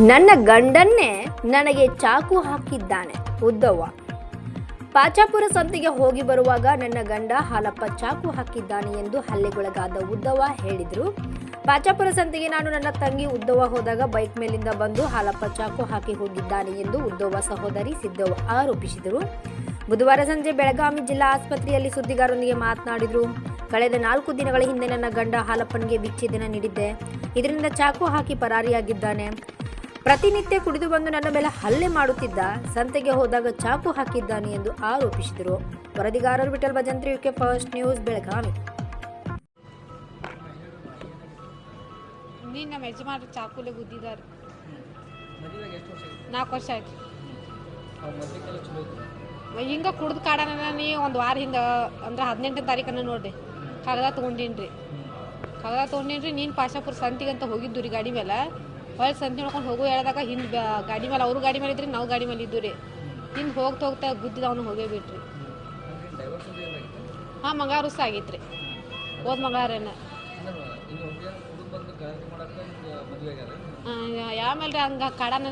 ನನ್ನ ಗಂಡನ್ನೇ ನನಗೆ ಚಾಕು ಹಾಕಿದ್ದಾನೆ ಉದ್ದವ್ವ ಪಾಚಾಪುರ ಸಂತೆಗೆ ಹೋಗಿ ಬರುವಾಗ ನನ್ನ ಗಂಡ ಹಾಲಪ್ಪ ಚಾಕು ಹಾಕಿದ್ದಾನೆ ಎಂದು ಹಲ್ಲೆಗೊಳಗಾದ ಉದ್ದವ ಹೇಳಿದ್ರು. ಪಾಚಾಪುರ ಸಂತೆಗೆ ನಾನು ನನ್ನ ತಂಗಿ ಉದ್ದವ ಹೋದಾಗ ಬೈಕ್ ಮೇಲಿಂದ ಬಂದು ಹಾಲಪ್ಪ ಚಾಕು ಹಾಕಿ ಹೋಗಿದ್ದಾನೆ ಎಂದು ಉದ್ದವ್ವ ಸಹೋದರಿ ಸಿದ್ದವ್ವ ಆರೋಪಿಸಿದರು. ಬುಧವಾರ ಸಂಜೆ ಬೆಳಗಾವಿ ಜಿಲ್ಲಾ ಆಸ್ಪತ್ರೆಯಲ್ಲಿ ಸುದ್ದಿಗಾರರೊಂದಿಗೆ ಮಾತನಾಡಿದರು. ಕಳೆದ ನಾಲ್ಕು ದಿನಗಳ ಹಿಂದೆ ನನ್ನ ಗಂಡ ಹಾಲಪ್ಪನಿಗೆ ವಿಚ್ಛೇದನ ನೀಡಿದ್ದೆ. ಇದರಿಂದ ಚಾಕು ಹಾಕಿ ಪರಾರಿಯಾಗಿದ್ದಾನೆ. ಪ್ರತಿನಿತ್ಯ ಕುಡಿದು ಬಂದು ನನ್ನ ಮೇಲೆ ಹಲ್ಲೆ ಮಾಡುತ್ತಿದ್ದ ಸಂತೆಗೆ ಹೋದಾಗ ಚಾಕು ಹಾಕಿದ್ದಾನೆ ಎಂದು ಆರೋಪಿಸಿದರು. ವರದಿಗಾರರು Vittal Bhajantri UK first news, Belagavi. ನೀನು ನಮ್ಮ ಯಜಮಾನ್ರು ಚಾಕುಲೆ ಗುದ್ದಿದ್ದಾರೆ. ನಾಲ್ಕು ವರ್ಷ ಆಯ್ತು. ಹಿಂಗೆ ಕುಡ್ದು ಕಾಡನ ನೀ ಒಂದು ವಾರ ಹಿಂದೆ ಅಂದ್ರೆ ಹದಿನೆಂಟನೇ ತಾರೀಕನ್ನ ನೋಡ್ರಿ. ಕಾಗದ ತಗೊಂಡಿನ್ರಿ. ಕಾಗದ ತಗೊಂಡಿನ್ರಿ, ನೀನು ಪಾಶಾಪುರ ಸಂತಿಗಂತ ಹೋಗಿದ್ದು ರೀ ಗಾಡಿ ಮೇಲೆ ಹೊಳ್ಳಿ ಸಂತೆ ನೋಡ್ಕೊಂಡು ಹೋಗೋ ಹೇಳಿದಾಗ ಹಿಂದೆ ಗಾಡಿ ಮೇಲೆ ಅವರು ಗಾಡಿ ಮೇಲೆ ಇದ್ರಿ ನಾವು ಗಾಡಿ ಮೇಲೆ ಇದ್ದು ರೀ ಹಿಂದೆ ಹೋಗ್ತಾ ಹೋಗ್ತಾ ಗುದ್ದಿದ ಅವನು ಹೋಗೇ ಬಿಟ್ರಿ. ಹಾಂ ಮಂಗಾರು ಸಹ ಆಗೈತ್ರಿ. ಓದ್ ಮಗಾರೇನ ಯಾಮೇಲೆ ಹಂಗೆ ಕಾಡನ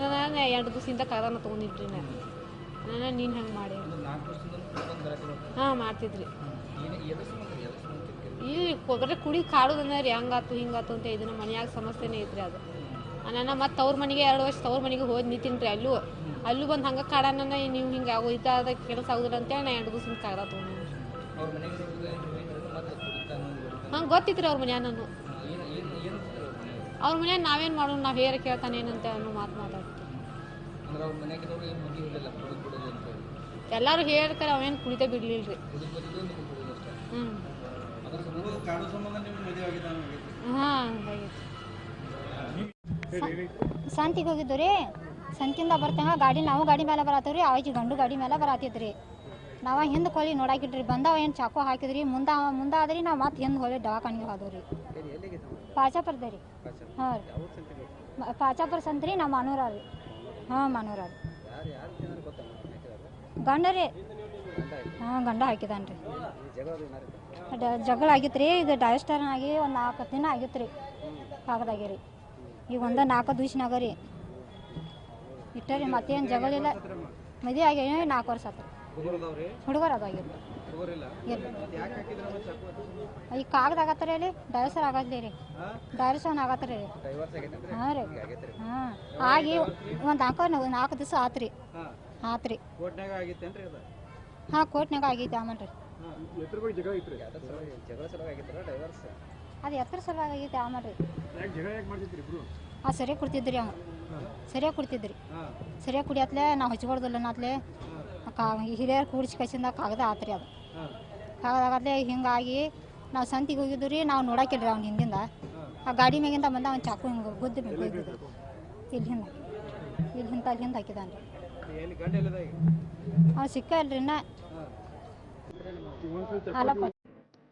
ಎರಡು ದಿವಸದಿಂದ ಕಡನ ತೊಗೊಂಡಿದ್ರಿ ನಾನು ನೀನು ಹಂಗೆ ಮಾಡಿ. ಹಾಂ, ಮಾಡ್ತಿದ್ರಿ? ಇಲ್ಲಿ ಕೊಬ್ಬರಿ ಕುಡಿ ಕಾಡುದಂದ್ರೆ ರೀ ಹಂಗಾತು ಹಿಂಗಾತು ಅಂತ ಇದನ್ನ ಮನೆಯಾಗ ಸಮಸ್ಯೆನೇ ಐತ್ರಿ ಅದು. ನನ್ನ ಮತ್ತೆ ತವ್ರ ಮನೆಗೆ ಎರಡು ವರ್ಷ ತವ್ರ ಮನೆಗೆ ಹೋಗಿ ನಿಂತೀನಿ ರೀ ಅಲ್ಲೂ. ಅಲ್ಲೂ ಬಂದು ಹಂಗೆ ಕಾಡನ ನೀವು ಹಿಂಗೆ ಆಗೋ ಇದಾದ ಕೆಲಸ ಆಗುದಿಲ್ಲ ಅಂತೇಳಿ ನಾ ಎರಡು ದಿವಸ ಕಾಗದ. ಹಂಗೆ ಗೊತ್ತಿತ್ತು ರೀ ಅವ್ರ ಮನ್ಯಾಗ ನಾನು. ಅವ್ರ ಮನ್ಯಾಗ ನಾವೇನು ಮಾಡೋಣ, ನಾವು ಹೇರ ಕೇಳ್ತಾನೆ ಏನಂತ ಅನ್ನೋ ಮಾತು ಮಾತಾಡ್ತೀವಿ. ಎಲ್ಲರೂ ಹೇಳ್ತಾರೆ ಅವೇನು ಕುಡಿತೇ ಬಿಡ್ಲಿಲ್ಲ ರೀ ಹ್ಞೂ ಹಾಂ ಸಂಬಂಧ ಸಂತಿಗೆ ಹೋಗಿದ್ದು ರೀ. ಸಂತಿಂದ ಬರ್ತಂಗ ಗಾಡಿ ನಾವು ಗಾಡಿ ಮೇಲೆ ಬರತ್ತೀವಿ ರೀ ಅವಾಜಿ ಗಂಡು ಗಾಡಿ ಮೇಲೆ ಬರತ್ತಿದ್ರಿ ನಾವು ಹಿಂದೆ ಕೊಲಿ ನೋಡಾಕಿಟ್ರಿ ಬಂದವ ಏನು ಚಾಕು ಹಾಕಿದ್ರಿ ಮುಂದೆ ಮುಂದೆ ಆದ್ರಿ ನಾವು ಮತ್ತೆ ಹಿಂದೆ ಹೋಗಿ ದವಾಖಾನಿಗೆ ಹೋದವ್ರಿ. ಪಾಚಾಪುರದ ರೀ. ಹಾಂ. ರೀ ಪಾಚಾಪುರ ಸಂತ್ರಿ ನಾವು ಮಾನೂರ ರೀ ಹಾಂ ಮಾನೂರ ರೀ. ಗಂಡ ರೀ ಹಾಂ ಗಂಡ ಹಾಕಿದಾನೆ ರೀ. ಜಗಳ ಆಗಿತ್ತು ರೀ ಈಗ ಡೈಸ್ಟರ್ನ್ ಆಗಿ ಒಂದು ನಾಲ್ಕು ದಿನ ಆಗಿತ್ತು ರೀ ಕಾಗದಾಗೆ ರೀ ಈಗ ಒಂದು ನಾಲ್ಕು ದಿವ್ಸನಾಗ ರೀ. ಇಟ್ಟ ರೀ ಮತ್ತೇನು ಜಗಳಿಲ್ಲ ಮದುವೆ ಆಗ್ಯಾವ ನಾಲ್ಕು ವರ್ಷ ಆತು. ಹುಡುಗರು ಅದು? ಈಗ ಕಾಗದ ಆಗತ್ತರಿ ಅಲ್ಲಿ? ಡೈವರ್ಸರ್ ಆಗತ್ಲಿ ರೀ. ಡೈವರ್ಸನ್ ಆಗತ್ರಿ ರೀ ಹಾಂ ರೀ. ರೀ ಹಾಂ. ಆಗಿ ಒಂದು ನಾಲ್ಕು ನಾಲ್ಕು ದಿವಸ ಆತು ರೀ. ಹಾಂ ಆತು ರೀ. ಕೋರ್ಟ್ನಾಗ ಆಗಿತ್ತೇನ್ರಿ ಅದು ಹಾಂ ಕೋರ್ಟ್ನಾಗ ಆಗೈತೆ ಆಮೇಲೆ ರೀ ಹಾಂ ಅದು ಎತ್ತರ ಸಲುವಾಗಿ ಆಗೈತೆ ಆ ಮಾಡ್ರಿ ಆ ಸರಿಯಾಗಿ ಕೊಡ್ತಿದ್ರಿ ಅವ. ಸರಿಯಾಗಿ ಕೊಡ್ತಿದ್ರಿ. ಹಾಂ. ಸರಿಯಾಗಿ ಕುಡಿಯತ್ಲೆ ನಾವು ಹಚ್ಕೊಡ್ದಲ್ಲ ಅನ್ನತ್ಲೆ. ಕಾ ಹಿರಿಯರು ಕೂಡಿಸಿ ಕಸಿಂದ ಕಾಗದ ಆತ್ರಿ ಅದು. ಹಾಂ. ಕಾಗದ ಆಗತ್ಲೆ ಹಿಂಗಾಗಿ ನಾವು ಸಂತಿಗೆ ಹೋಗಿದ್ದು ರೀ ನಾವು ನೋಡಾಕಿಲ್ರಿ ಅವ್ನು ಹಿಂದಿಂದ. ಆ ಗಾಡಿ ಮ್ಯಾಗಿಂದ ಬಂದ ಅವ್ನು ಚಾಕು ಹಿಂಗೆ ಗುದ್ದು ಇಲ್ಲಿ ಹಿಂದೆ ಇಲ್ಲಿ ಹಿಂತ ಅಲ್ಲಿ ಹಿಂದೆ ಹಾಕಿದಾನೆ ಅವ್ನು ಸಿಕ್ಕ ಇಲ್ರಿ ಇನ್ನ. ಹಾಲಪ್ಪ.